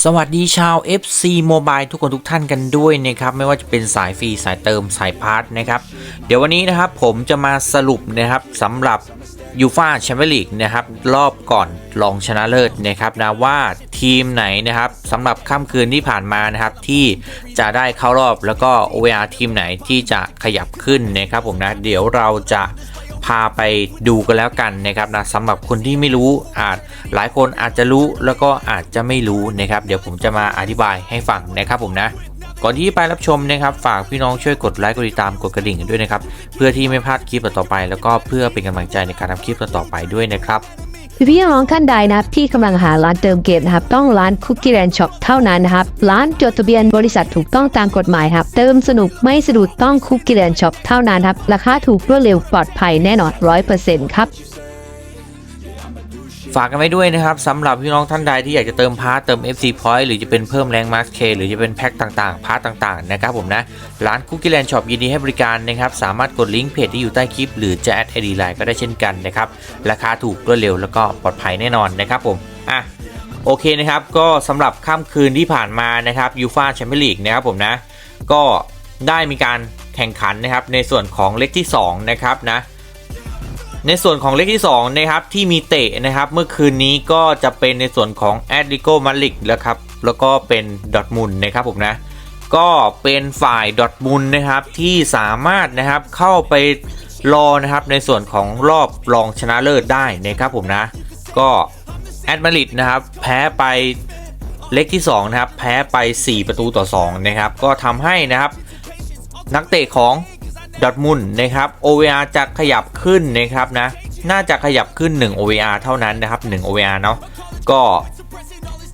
สวัสดีชาว FC Mobile ทุกคนทุกท่านกันด้วยนะครับไม่ว่าจะเป็นสายฟรีสายเติมสายพาร์ทนะครับเดี๋ยววันนี้นะครับผมจะมาสรุปนะครับสำหรับยูฟาแชมเปี้ยนลีกนะครับรอบก่อนรองชนะเลิศนะครับนะว่าทีมไหนนะครับสำหรับค่ำคืนที่ผ่านมานะครับที่จะได้เข้ารอบแล้วก็ OVR ทีมไหนที่จะขยับขึ้นนะครับผมนะเดี๋ยวเราจะ พาไปดูกันแล้วกันนะครับนะสำหรับคนที่ไม่รู้อาจหลายคนอาจจะรู้แล้วก็อาจจะไม่รู้นะครับ เดี๋ยวผมจะมาอธิบายให้ฟังนะครับผมนะก่อนที่ไปรับชมนะครับฝากพี่น้องช่วยกดไลค์กดติดตามกดกระดิ่งด้วยนะครับเพื่อที่ไม่พลาดคลิปต่อไป แล้วก็เพื่อเป็นกำลังใจในการทำคลิปต่อไปด้วยนะครับ พี่พี่น้องท่านใดนะครับที่กำลังหาร้านเติมเกมนะครับ ต้องร้านคุกกี้แ n นช็อปเท่านั้นนะครับ ร้านจดทะเบียนบริษัทถูกต้องตามกฎหมายครับ เติมสนุกไม่สะดุดต้องคุกกี้แ n นช็อปเท่านั้นครับ ราคาถูกรวดเร็วปลอดภัยแน่นอนร้อยเปอร์เซ็นต์ครับ ฝากกันไว้ด้วยนะครับสำหรับพี่น้องท่านใดที่อยากจะเติมพาร์ทเติม FC Point หรือจะเป็นเพิ่มแรงมาร์คเคหรือจะเป็นแพ็คต่างๆ พาร์ทต่างๆนะครับผมนะร้านคุกกี้แลนด์ช็อปยินดีให้บริการนะครับสามารถกดลิงก์เพจที่อยู่ใต้คลิป หรือจะแอดไอดีไลน์ก็ได้เช่นกันนะครับราคาถูกรวดเร็วแล้วก็ปลอดภัยแน่นอนนะครับผมอะโอเคนะครับก็สำหรับค่ำคืนที่ผ่านมานะครับยูฟาแชมเปี้ยนลีกนะครับผมนะก็ได้มีการแข่งขันนะครับในส่วนของเลขที่สองนะครับนะ ในส่วนของเลขที่2นะครับที่มีเตะนะครับเมื่อคืนนี้ก็จะเป็นในส่วนของแอดริโกมาลิกแล้วครับแล้วก็เป็นดอทมุนนะครับผมนะก็เป็นฝ่ายดอทมุนนะครับที่สามารถนะครับเข้าไปรอนะครับในส่วนของรอบรองชนะเลิศได้นะครับผมนะก็แอดมาริดนะครับแพ้ไปเลขที่2นะครับแพ้ไป 4 ประตูต่อ2นะครับก็ทำให้นะครับนักเตะของ ดอทมุนนะครับ OVR จะขยับขึ้นนะครับนะ น่าจะขยับขึ้น 1 OVR เท่านั้นนะครับ 1 OVR เนาะก็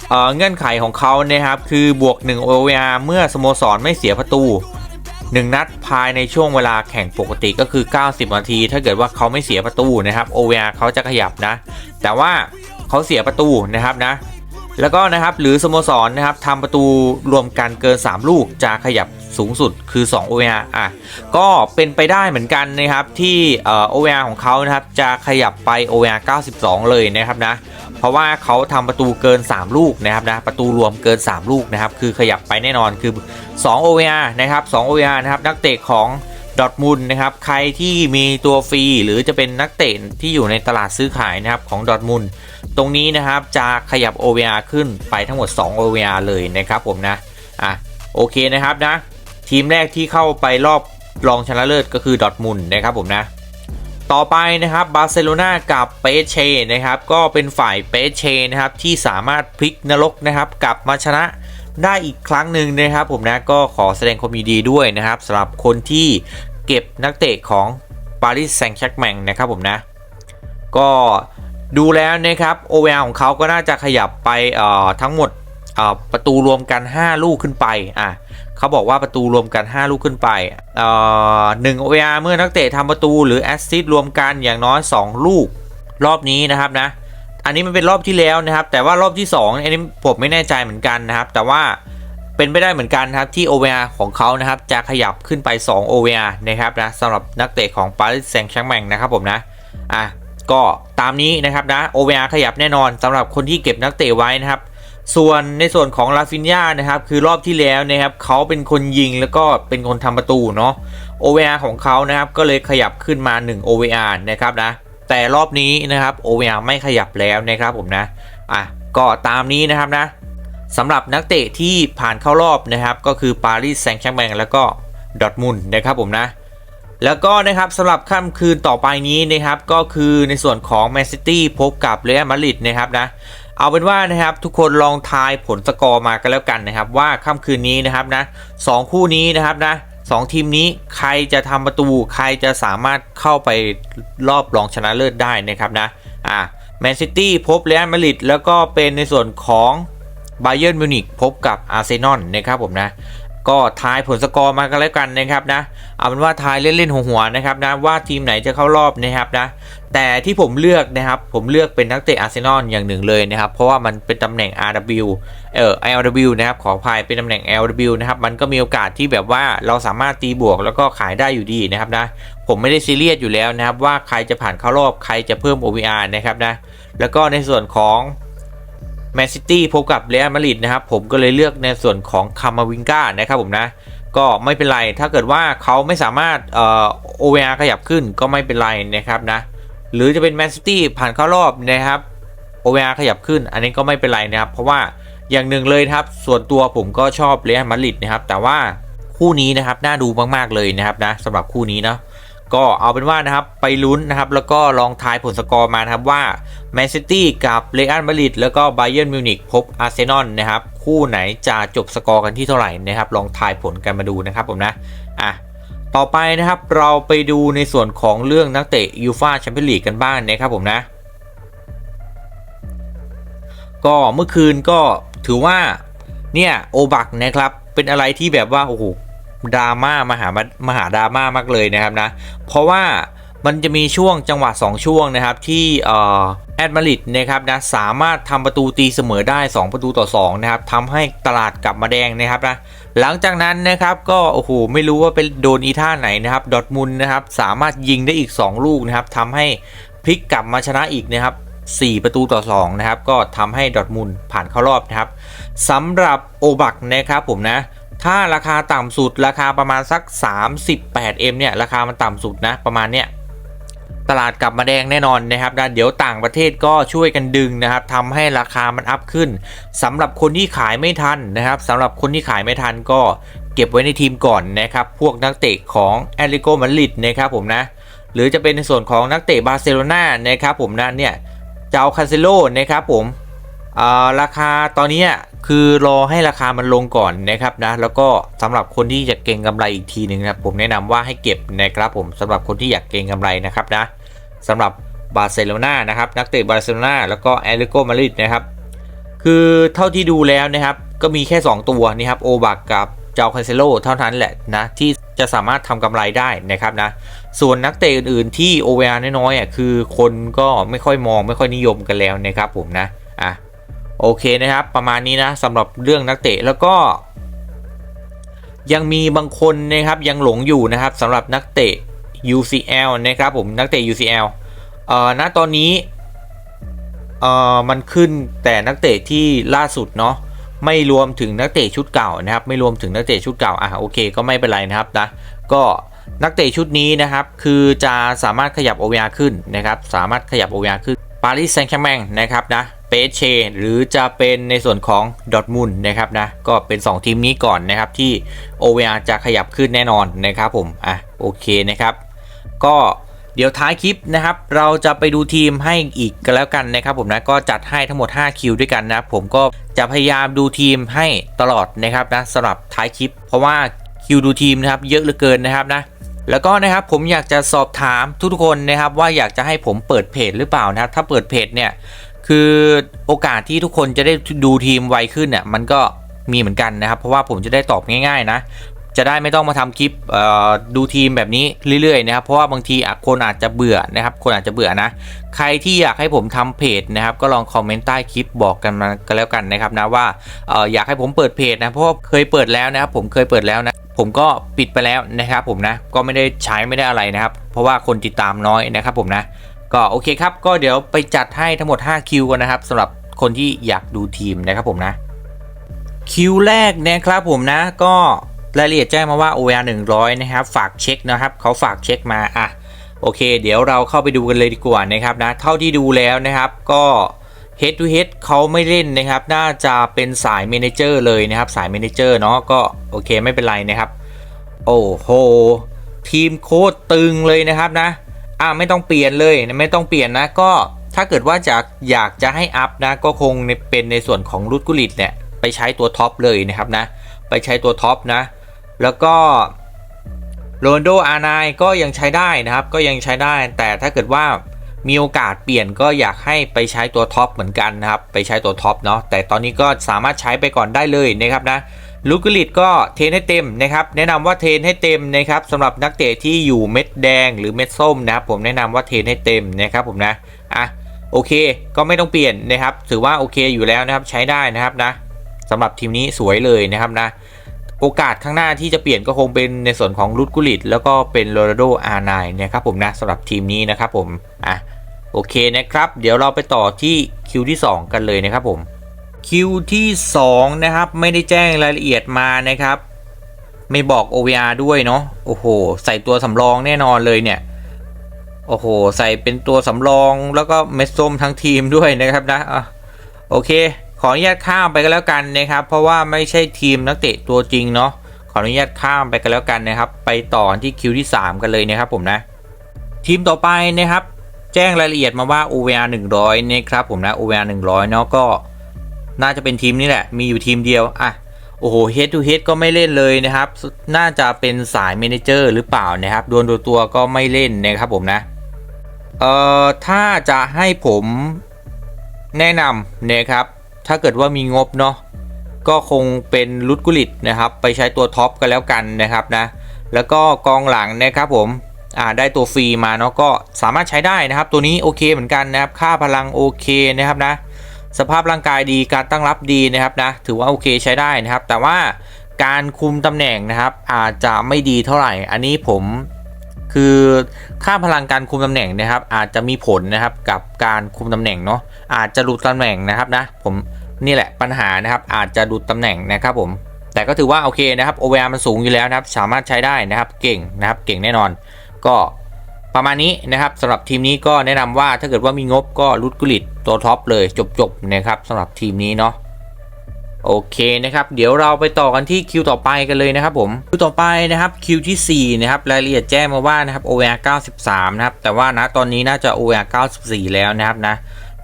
เอ่อเงื่อนไขของเขานะครับคือบวก 1 OVR เมื่อสโมสรไม่เสียประตู 1 นัดภายในช่วงเวลาแข่งปกติก็คือ 90 นาที ถ้าเกิดว่าเขาไม่เสียประตูนะครับ OVR เขาจะขยับนะ แต่ว่าเขาเสียประตูนะครับนะ แล้วก็นะครับหรือสโมสรนะครับทำประตูรวมกันเกิน 3 ลูกจะขยับสูงสุดคือ 2 OVR อะก็เป็นไปได้เหมือนกันนะครับที่เอ่อ OVR ของเขานะครับจะขยับไป OVR 92 เลยนะครับนะเพราะว่าเขาทำประตูเกิน 3 ลูกนะครับนะประตูรวมเกิน 3 ลูกนะครับคือขยับไปแน่นอนคือ 2 OVR นะครับ2 OVR นะครับนักเตะของดอทมุนนะครับใครที่มีตัวฟรีหรือจะเป็นนักเตะที่อยู่ในตลาดซื้อขายนะครับของดอทมุน ตรงนี้นะครับจะขยับ OVR ขึ้นไปทั้งหมด 2 OVR เลยนะครับผมนะอะโอเคนะครับนะทีมแรกที่เข้าไปรอบรองชนะเลิศก็คือดอทมุนนะครับผมนะต่อไปนะครับบาร์เซโลนากับเปเชนะครับก็เป็นฝ่ายเปเชนะครับที่สามารถพลิกนรกนะครับกลับมาชนะได้อีกครั้งหนึ่งนะครับผมนะก็ขอแสดงความยินดีด้วยนะครับสำหรับคนที่เก็บนักเตะของปารีสแซงต์แชร์กแมงนะครับผมนะก็ ดูแล้วนะครับ OVR ของเขาก็น่าจะขยับไปทั้งหมดประตูรวมกัน 5 ลูกขึ้นไปอะเขาบอกว่าประตูรวมกัน 5 ลูกขึ้นไปเอ่อหนึ่ง OVR เมื่อนักเตะทำประตูหรือแอสซิสต์รวมกันอย่างน้อย 2 ลูกรอบนี้นะครับนะ อันนี้มันเป็นรอบที่แล้วนะครับ แต่ว่ารอบที่ 2 อันนี้ผมไม่แน่ใจเหมือนกันนะครับ แต่ว่าเป็นไปได้เหมือนกันครับที่ OVR ของเขานะครับจะขยับขึ้นไป 2 OVR นะครับนะสำหรับนักเตะของปารีสแซงต์แชร์กแมงนะครับผมนะอะ ก็ตามนี้นะครับนะ OVR ขยับแน่นอนสำหรับคนที่เก็บนักเตะไว้นะครับ ส่วนในส่วนของลาฟินยานะครับคือรอบที่แล้วนะครับเขาเป็นคนยิงแล้วก็เป็นคนทำประตูเนาะ OVR ของเขานะครับก็เลยขยับขึ้นมา 1 OVR นะครับนะแต่รอบนี้นะครับ OVR ไม่ขยับแล้วนะครับผมนะอะก็ตามนี้นะครับนะสำหรับนักเตะที่ผ่านเข้ารอบนะครับ ก็คือปารีสแซงต์แชร์แมงแล้วก็ดอทมุนนะครับผมนะ แล้วก็นะครับสำหรับค่ำคืนต่อไปนี้นะครับก็คือในส่วนของแมนซิตี้พบกับเรอัลมาดริดนะครับนะเอาเป็นว่านะครับทุกคนลองทายผลสกอร์มากันแล้วกันนะครับ ว่าค่ำคืนนี้นะครับนะสองคู่นี้นะครับนะสองทีมนี้ใครจะทำประตูใครจะสามารถเข้าไปรอบรองชนะเลิศได้นะครับนะอ่าแมนซิตี้พบเรอัลมาดริดแล้วก็เป็นในส่วนของไบเยิร์มิวนิกพบกับอาร์เซนอลนะครับผมนะ ก็ทายผลสกอร์มากันแล้วกันนะครับนะเอาเป็นว่าทายเล่นๆหัวๆนะครับนะว่าทีมไหนจะเข้ารอบนะครับนะแต่ที่ผมเลือกนะครับผมเลือกเป็นนักเตะอาร์เซนอลอย่างหนึ่งเลยนะครับ เพราะว่ามันเป็นตำแหน่ง RW เอ่อ LW นะครับขออภัยเป็นตำแหน่ง LW นะครับมันก็มีโอกาสที่แบบว่าเราสามารถตีบวกแล้วก็ขายได้อยู่ดีนะครับนะผมไม่ได้ซีเรียสอยู่แล้วนะครับว่าใครจะผ่านเข้ารอบใครจะเพิ่ม OVR นะครับนะแล้วก็ในส่วนของ แมนซิตี้พบกับเรอัลมาดริดนะครับผมก็เลยเลือกในส่วนของคามาวิงกานะครับผมนะก็ไม่เป็นไรถ้าเกิดว่าเขาไม่สามารถเอ่อ OVR ขยับขึ้นก็ไม่เป็นไรนะครับนะหรือจะเป็นแมนซิตี้ผ่านเข้ารอบนะครับ OVR ขยับขึ้น อันนี้ก็ไม่เป็นไรนะครับ เพราะว่าอย่างหนึ่งเลยครับ ส่วนตัวผมก็ชอบเรอัลมาดริดนะครับ แต่ว่าคู่นี้นะครับน่าดูมากๆเลยนะครับนะสำหรับคู่นี้เนาะ ก็เอาเป็นว่านะครับไปลุ้นนะครับแล้วก็ลองทายผลสกอร์มานะครับว่าแมนซิตี้กับเรอัลมาดริดแล้วก็ไบเ e ิร์นมิวนิกพบอาร์เซนอลนะครับคู่ไหนจะจบสกอร์กันที่เท่าไหร่นะครับลองทายผลกันมาดูนะครับผมนะอะต่อไปนะครับเราไปดูในส่วนของเรื่องนักเตะยูฟาแชมเปี้ยนลีกกันบ้างนะครับผมนะก็เมื่อคืนก็ถือว่าเนี่ยโอบักนะครับเป็นอะไรที่แบบว่าโอ้โห ดราม่ามหามหาดราม่ามากเลยนะครับนะ เพราะว่ามันจะมีช่วงจังหวะ 2 ช่วงนะครับที่เออแอดมาริดนะครับนะสามารถทำประตูตีเสมอได้ 2 ประตูต่อ2นะครับทำให้ตลาดกลับมาแดงนะครับนะหลังจากนั้นนะครับก็โอ้โหไม่รู้ว่าเป็นโดนอีท่าไหนนะครับดอทมุนนะครับสามารถยิงได้อีก 2 ลูกนะครับทำให้พลิกกลับมาชนะอีกนะครับ4 ประตูต่อ2นะครับก็ทำให้ดอทมุนผ่านเข้ารอบนะครับสำหรับโอบักนะครับผมนะ ถ้าราคาต่ำสุดราคาประมาณสัก 38M เนี่ย ราคามันต่ำสุดนะประมาณเนี้ยตลาดกลับมาแดงแน่นอนนะครับนะเดี๋ยวต่างประเทศก็ช่วยกันดึงนะครับทำให้ราคามันอัพขึ้นสำหรับคนที่ขายไม่ทันนะครับสำหรับคนที่ขายไม่ทันก็เก็บไว้ในทีมก่อนนะครับ พวกนักเตะของแอตเลติโกมาดริดนะครับผมนะหรือจะเป็นในส่วนของนักเตะบาร์เซโลนานะครับผมนะเนี่ยเจ้าคาเซโลนะครับผมอ่าราคาตอนนี้ คือรอให้ราคามันลงก่อนนะครับนะแล้วก็สำหรับคนที่จะเก็งกำไรอีกทีหนึ่งนะครับผมแนะนำว่าให้เก็บนะครับผมสำหรับคนที่อยากเก็งกำไรนะครับนะสำหรับบาร์เซโลนานะครับนักเตะบาร์เซโลนาแล้วก็แอตเลติโกมาดริดนะครับคือเท่าที่ดูแล้วนะครับก็มีแค่ 2 ตัวนี่ครับโอบักกับเจ้าคาเซโลเท่านั้นแหละนะที่จะสามารถทำกำไรได้นะครับนะส่วนนักเตะอื่นๆที่ OVR น้อยๆอะคือคนก็ไม่ค่อยมองไม่ค่อยนิยมกันแล้วนะครับผมนะอะ โอเคนะครับ ประมาณนี้นะสำหรับเรื่องนักเตะแล้วก็ ยังมีบางคนนะครับยังหลงอยู่นะครับสำหรับนักเตะ UCL นะครับผมนักเตะ UCL เอ่อณตอนนี้เอ่อมันขึ้นแต่นักเตะที่ล่าสุดเนาะไม่รวมถึงนักเตะชุดเก่านะครับ ไม่รวมถึงนักเตะชุดเก่าอะโอเค ก็ไม่เป็นไรนะครับนะก็นักเตะชุดนี้นะครับ คือจะสามารถขยับ OVR ขึ้นนะครับ สามารถขยับ OVR ขึ้นปารีสแซงต์แชร์แมงนะครับนะ เปเชหรือจะเป็นในส่วนของดอทมุนนะครับนะก็เป็น 2 ทีมนี้ก่อนนะครับที่ OVR จะขยับขึ้นแน่นอนนะครับผมอะโอเคนะครับ ก็เดี๋ยวท้ายคลิปนะครับ เราจะไปดูทีมให้อีกกันแล้วกันนะครับ ผมนะก็จัดให้ทั้งหมด 5 คิวด้วยกันนะผมก็จะพยายามดูทีมให้ตลอดนะครับนะสำหรับท้ายคลิป เพราะว่าคิวดูทีมนะครับเยอะเหลือเกินนะครับนะแล้วก็นะครับผมอยากจะสอบถามทุกๆคนนะครับว่าอยากจะให้ผมเปิดเพจหรือเปล่านะครับถ้าเปิดเพจเนี่ย คือโอกาสที่ทุกคนจะได้ดูทีมไวขึ้นเนี่ยมันก็มีเหมือนกันนะครับ เพราะว่าผมจะได้ตอบง่าย ๆ นะ จะได้ไม่ต้องมาทำคลิปดูทีมแบบนี้เรื่อยๆนะครับ เพราะว่าบางทีคนอาจจะเบื่อนะครับ คนอาจจะเบื่อนะ ใครที่อยากให้ผมทำเพจนะครับ ก็ลองคอมเมนต์ใต้คลิปบอกกันมากันแล้วกันนะครับนะว่าออยากให้ผมเปิดเพจนะเพราะาเคยเปิดแล้วนะครับ ผมเคยเปิดแล้วนะผมก็ปิดไปแล้วนะครับผมนะก็ไม่ได้ใช้ไม่ได้อะไรนะครับ เพราะว่าคนติดตามน้อยนะครับผมนะ ก็โอเคครับ ก็เดี๋ยวไปจัดให้ทั้งหมด 5 คิวกันนะครับสำหรับคนที่อยากดูทีมนะครับผมนะ คิวแรกนะครับผมนะ ก็รายละเอียดแจ้งมาว่า OR 100 นะครับ ฝากเช็คนะครับ เขาฝากเช็คมาอะโอเค เดี๋ยวเราเข้าไปดูกันเลยดีกว่านะครับนะ เท่าที่ดูแล้วนะครับก็ Head to Head เขาไม่เล่นนะครับ น่าจะเป็นสายเมนเจอร์เลยนะครับ สายเมนเจอร์เนาะก็โอเคไม่เป็นไรนะครับ โอ้โห ทีมโคตรตึงเลยนะครับนะ อ่าไม่ต้องเปลี่ยนเลยไม่ต้องเปลี่ยนนะก็ถ้าเกิดว่าจะอยากจะให้อัพนะก็คงเป็นในส่วนของรูดกุลิตเนี่ยไปใช้ตัวท็อปเลยนะครับนะไปใช้ตัวท็อปนะแล้วก็โรนโดอาร์ไนก็ยังใช้ได้นะครับก็ยังใช้ได้ แต่ถ้าเกิดว่ามีโอกาสเปลี่ยนก็อยากให้ไปใช้ตัวท็อปเหมือนกันนะครับไปใช้ตัวท็อปเนาะแต่ตอนนี้ก็สามารถใช้ไปก่อนได้เลยนะครับนะ ลูกกลิตก็เทนให้เต็มนะครับ แนะนำว่าเทนให้เต็มนะครับสำหรับนักเตะที่อยู่เม็ดแดงหรือเม็ดส้มนะครับผมแนะนำว่าเทนให้เต็มนะครับผมนะอะโอเค ก็ไม่ต้องเปลี่ยนนะครับ ถือว่าโอเคอยู่แล้วนะครับใช้ได้นะครับนะสำหรับทีมนี้สวยเลยนะครับนะ โอกาสข้างหน้าที่จะเปลี่ยนก็คงเป็นในส่วนของรูดกุลิต แล้วก็เป็นโรนัลโดอาร์ไนนะครับผมนะสำหรับทีมนี้นะครับผมอะโอเคนะครับ เดี๋ยวเราไปต่อที่คิวที่ 2 กันเลยนะครับผม คิวที่ 2 นะครับ ไม่ได้แจ้งรายละเอียดมานะครับ ไม่บอก OVR ด้วยเนาะโอ้โห ใส่ตัวสำรองแน่นอนเลยเนี่ย โอ้โห ใส่เป็นตัวสำรองแล้วก็เม็ดส้มทั้งทีมด้วยนะครับนะอะโอเค ขออนุญาตข้ามไปกันแล้วกันนะครับ เพราะว่าไม่ใช่ทีมนักเตะตัวจริงเนาะขออนุญาตข้ามไปกันแล้วกันนะครับ ไปต่อที่คิวที่ 3 กันเลยนะครับผมนะ ทีมต่อไปนะครับ แจ้งรายละเอียดมาว่า OVR 100นะครับผมนะ OVR 100เนาะก็ น่าจะเป็นทีมนี้แหละ มีอยู่ทีมเดียว อะ โอ้โห head to head ก็ไม่เล่นเลยนะครับ น่าจะเป็นสายเมนเจอร์หรือเปล่านะครับ ดวลตัวตัวก็ไม่เล่นนะครับผมนะ เอ่อ ถ้าจะให้ผมแนะนำนะครับ ถ้าเกิดว่ามีงบเนาะ ก็คงเป็นลุดกุลิตนะครับ ไปใช้ตัวท็อปกันแล้วกันนะครับนะ แล้วก็กองหลังนะครับผมอ่าได้ตัวฟรีมาเนาะก็สามารถใช้ได้นะครับ ตัวนี้โอเคเหมือนกันนะครับ ค่าพลังโอเคนะครับนะ สภาพร่างกายดีการตั้งรับดีนะครับนะถือว่าโอเคใช้ได้นะครับ แต่ว่าการคุมตำแหน่งนะครับ อาจจะไม่ดีเท่าไหร่ อันนี้ผมคือค่าพลังการคุมตำแหน่งนะครับ อาจจะมีผลนะครับกับการคุมตำแหน่งเนาะอาจจะหลุดตำแหน่งนะครับนะผมนี่แหละปัญหานะครับ อาจจะหลุดตำแหน่งนะครับผมแต่ก็ถือว่าโอเคนะครับ OVR มันสูงอยู่แล้วนะครับ สามารถใช้ได้นะครับ เก่งนะครับ เก่งแน่นอน ก็ ประมาณนี้นะครับสำหรับทีมนี้ก็แนะนำว่าถ้าเกิดว่ามีงบก็รุดกุลิตตัวท็อปเลยจบๆนะครับสำหรับทีมนี้เนาะโอเคนะครับ เดี๋ยวเราไปต่อกันที่คิวต่อไปกันเลยนะครับผมคิวต่อไปนะครับคิวที่4นะครับรายละเอียดแจ้งมาว่านะครับ OVR 93นะครับแต่ว่านะตอนนี้น่าจะ OVR 94 แล้วนะครับนะ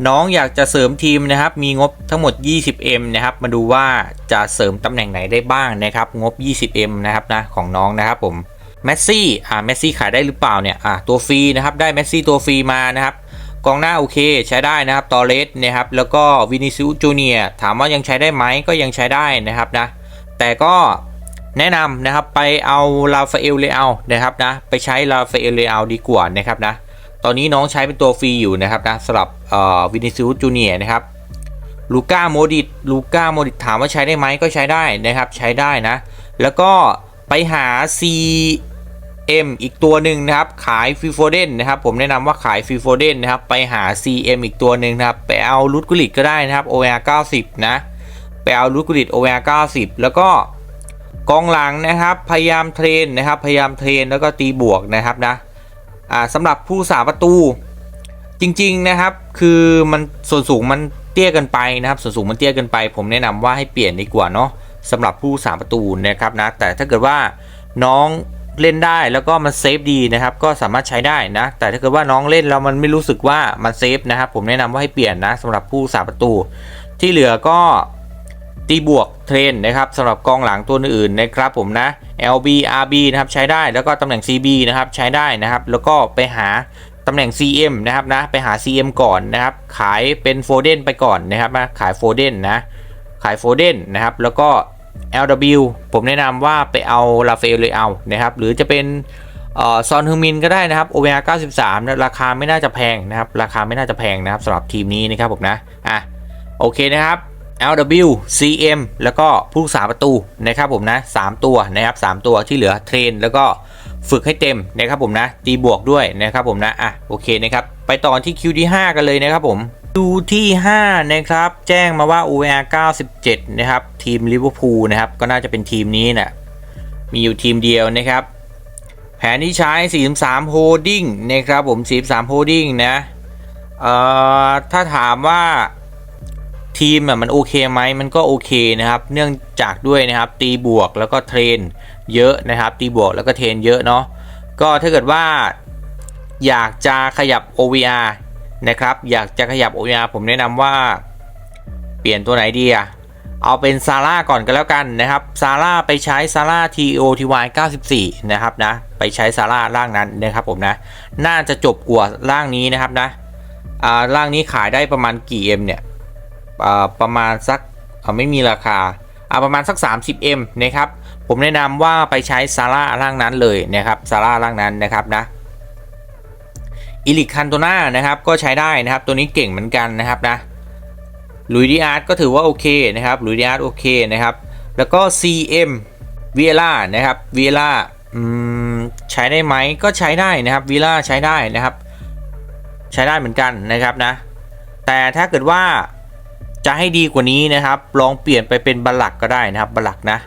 น้องอยากจะเสริมทีมนะครับ มีงบทั้งหมด 20M นะครับ มาดูว่าจะเสริมตำแหน่งไหนได้บ้างนะครับ งบ 20M นะครับนะของน้องนะครับผม แมสซี่อ่าแมสซี่ขายได้หรือเปล่าเนี่ยอ่าตัวฟรีนะครับได้แมสซี่ตัวฟรีมานะครับกองหน้าโอเคใช้ได้นะครับตอเรสนะครับแล้วก็วินิซิอุจูเนียถามว่ายังใช้ได้ไหมก็ยังใช้ได้นะครับนะแต่ก็แนะนำนะครับไปเอาลาฟาเอลเลอานะครับนะไปใช้ลาฟาเอลเลอาดีกว่านะครับนะตอนนี้น้องใช้เป็นตัวฟรีอยู่นะครับนะสำหรับเอ่อวินิซิอุจูเนียนะครับลูก้าโมดิตลูก้าโมดิตถามว่าใช้ได้ไหมก็ใช้ได้นะครับใช้ได้นะ แล้วก็ไปหา C M อีกตัวหนึ่งนะครับ ขายฟิโฟเดนนะครับ ผมแนะนำว่าขายฟิโฟเดนนะครับ ไปหา CM อีกตัวหนึ่งนะครับ ไปเอาลูดกุลิตก็ได้นะครับ OR 90 นะ ไปเอาลูดกุลิต OR 90 แล้วก็กองหลังนะครับ พยายามเทรนนะครับ พยายามเทรนแล้วก็ตีบวกนะครับนะอ่าสำหรับผู้สาประตูจริงๆนะครับ คือมันส่วนสูงมันเตี้ยเกันไปนะครับ ส่วนสูงมันเตี้ยเกันไป ผมแนะนำว่าให้เปลี่ยนดีกว่าเนาะสำหรับผู้สาประตูนะครับนะ แต่ถ้าเกิดว่าน้อง เล่นได้แล้วก็มันเซฟดีนะครับก็สามารถใช้ได้นะ แต่ถ้าเกิดว่าน้องเล่นแล้วมันไม่รู้สึกว่ามันเซฟนะครับผมแนะนำว่าให้เปลี่ยนนะสำหรับผู้สาประตู ที่เหลือก็ตีบวกเทรนนะครับสำหรับกองหลังตัวอื่นๆนะครับผมนะ LB RB นะครับใช้ได้แล้วก็ตำแหน่ง CB นะครับใช้ได้นะครับ แล้วก็ไปหาตำแหน่ง CM นะครับนะไปหา CM ก่อนนะครับขายเป็นโฟเดนไปก่อนนะครับนะขายโฟเดนนะขายโฟเดนนะครับแล้วก็ LW ผมแนะนำว่าไปเอาลาเฟลเลยเอานะครับ หรือจะเป็นซอนฮึมินก็ได้นะครับ OVR 93นะราคาไม่น่าจะแพงนะครับ ราคาไม่น่าจะแพงนะครับสำหรับทีมนี้นะครับผมนะอะโอเคนะครับ LW CM แล้วก็ผู้รักษาประตูนะครับผมนะ3ตัวนะครับ3ตัวที่เหลือเทรน แล้วก็ฝึกให้เต็มนะครับผมนะตีบวกด้วยนะครับผมนะอะโอเคนะครับไปต่อที่คิวที่5กันเลยนะครับผม คิวที่ 5 นะครับ แจ้งมาว่า OVR 97 นะครับ ทีมลิเวอร์พูลนะครับ ก็น่าจะเป็นทีมนี้นะมีอยู่ทีมเดียวนะครับ แผนที่ใช้ 43 Holding นะครับผม 43 Holding นะเอ่อถ้าถามว่าทีมอะมันโอเคไหมมันก็โอเคนะครับ เนื่องจากด้วยนะครับ ตีบวกแล้วก็เทรนเยอะนะครับ ตีบวกแล้วก็เทรนเยอะเนาะก็ถ้าเกิดว่าอยากจะขยับ OVR นะครับ อยากจะขยับ OVR ผมแนะนำว่าเปลี่ยนตัวไหนดีอะเอาเป็นซาร่าก่อนก็แล้วกันนะครับซาร่าไปใช้ซาร่า TOTY 94 นะครับนะ ไปใช้ซาร่าร่างนั้นนะครับผมนะ น่าจะจบกว่าร่างนี้นะครับนะอ่าร่างนี้ขายได้ประมาณกี่ M เนี่ยอ่าประมาณสักไม่มีราคาอ่าประมาณสัก 30M นะครับ ผมแนะนำว่าไปใช้ซาร่าร่างนั้นเลยนะครับซาร่าร่างนั้นนะครับนะ อิลิคันโตนานะครับก็ใช้ได้นะครับ ตัวนี้เก่งเหมือนกันนะครับนะลุยดีอาร์ตก็ถือว่าโอเคนะครับลุยดีอาร์ตโอเคนะครับ แล้วก็ CM เวล่านะครับเวล่าใช้ได้ไหมก็ใช้ได้นะครับเวล่าใช้ได้นะครับ ใช้ได้เหมือนกันนะครับนะ แต่ถ้าเกิดว่าจะให้ดีกว่านี้นะครับ ลองเปลี่ยนไปเป็นบัลลักก็ได้นะครับบัลลักนะ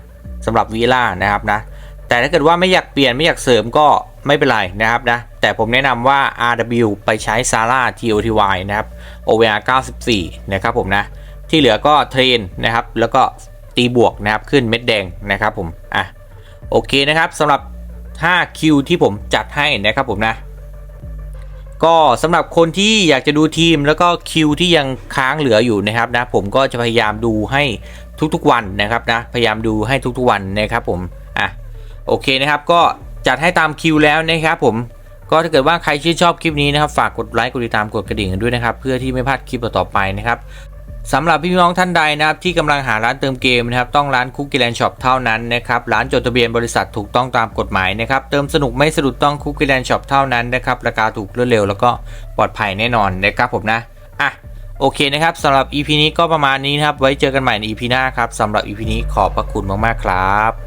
สำหรับวีล่านะครับนะแต่ถ้าเกิดว่าไม่อยากเปลี่ยนไม่อยากเสริมก็ไม่เป็นไรนะครับนะ แต่ผมแนะนำว่า RW ไปใช้ Sara TOTY นะครับ OVR 94 นะครับผมนะ ที่เหลือก็เทรนนะครับ แล้วก็ตีบวกนะครับ ขึ้นเม็ดแดงนะครับผม อะ โอเคนะครับสำหรับ 5 คิวที่ผมจัดให้นะครับผมนะ ก็สำหรับคนที่อยากจะดูทีมแล้วก็คิวที่ยังค้างเหลืออยู่นะครับนะ ผมก็จะพยายามดูให้ทุกๆวันนะครับนะ พยายามดูให้ทุกๆวันนะครับผม อะ โอเคนะครับ ก็จัดให้ตามคิวแล้วนะครับผม ก็ถ้าเกิดว่าใครชื่นชอบคลิปนี้นะครับ ฝากกดไลค์กดติดตามกดกระดิ่งกันด้วยนะครับ เพื่อที่ไม่พลาดคลิปต่อไปนะครับสำหรับพี่น้องท่านใดนะครับที่กำลังหาร้านเติมเกมนะครับต้องร้านคุกกี้แลนด์ช็อปเท่านั้นนะครับร้านจดทะเบียนบริษัทถูกต้องตามกฎหมายนะครับเติมสนุกไม่สะดุดต้องคุกกี้แลนด์ช็อปเท่านั้นนะครับราคาถูกรวดเร็วแล้วก็ปลอดภัยแน่นอนนะครับผมนะอะโอเคนะครับสำหรับ EP นี้ก็ประมาณนี้นะครับไว้เจอกันใหม่ใน EP หน้าครับสำหรับ EP นี้ขอบพระคุณมากๆครับ